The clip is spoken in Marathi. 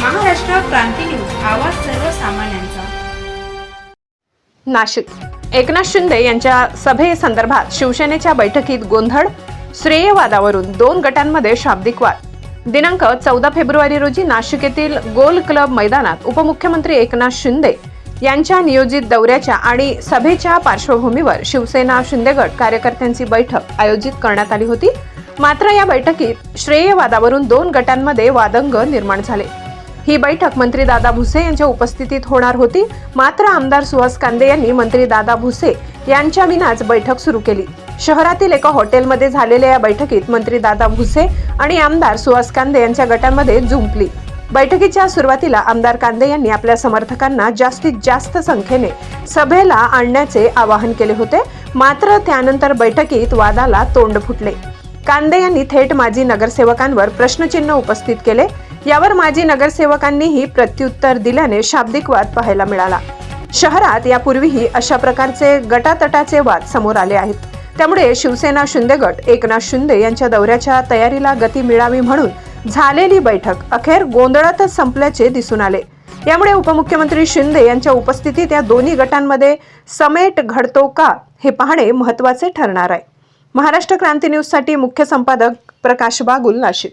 क्रांती न्यूज. आवाज सर्वसामान्यांचा. नाशिक. एकनाथ शिंदे यांच्या सभेसंदर्भात शिवसेनेच्या बैठकीत गोंधळ श्रेयवादावरून दोन गटांमध्ये शाब्दिक वाद. दिनांक चौदा फेब्रुवारी रोजी नाशिक येथील गोल क्लब मैदानात उपमुख्यमंत्री एकनाथ शिंदे यांच्या नियोजित दौऱ्याच्या आणि सभेच्या पार्श्वभूमीवर शिवसेना शिंदेगड कार्यकर्त्यांची बैठक आयोजित करण्यात आली होती. मात्र या बैठकीत श्रेयवादावरून दोन गटांमध्ये वादंग निर्माण झाले. ही बैठक मंत्री दादा भुसे यांच्या उपस्थितीत होणार होती. मात्र आमदार सुहास कांदे यांनी मंत्री दादा भुसे यांच्या विनाच बैठक सुरू केली. शहरातील एका हॉटेलमध्ये झालेल्या या बैठकीत मंत्री दादा भुसे आणि आमदार सुहास कांदे यांच्या गटांमध्ये जुंपली. बैठकीच्या सुरुवातीला आमदार कांदे यांनी आपल्या समर्थकांना जास्तीत जास्त संख्येने सभेला आणण्याचे आवाहन केले होते. मात्र त्यानंतर बैठकीत वादाला तोंड फुटले. कांदे यांनी थेट माजी नगरसेवकांवर प्रश्नचिन्ह उपस्थित केले. यावर माजी नगरसेवकांनीही प्रत्युत्तर दिल्याने शाब्दिक वाद पाहायला मिळाला. शहरात यापूर्वीही अशा प्रकारचे गटातटाचे वाद समोर आले आहेत. त्यामुळे शिवसेना शिंदे गट एकनाथ शिंदे यांच्या दौऱ्याच्या तयारीला गती मिळावी म्हणून झालेली बैठक अखेर गोंधळातच संपल्याचे दिसून आले. यामुळे उपमुख्यमंत्री शिंदे यांच्या उपस्थितीत या दोन्ही गटांमध्ये समेट घडतो का हे पाहणे महत्त्वाचे ठरणार आहे. महाराष्ट्र क्रांती न्यूजसाठी मुख्य संपादक प्रकाश बागुल नाशिक.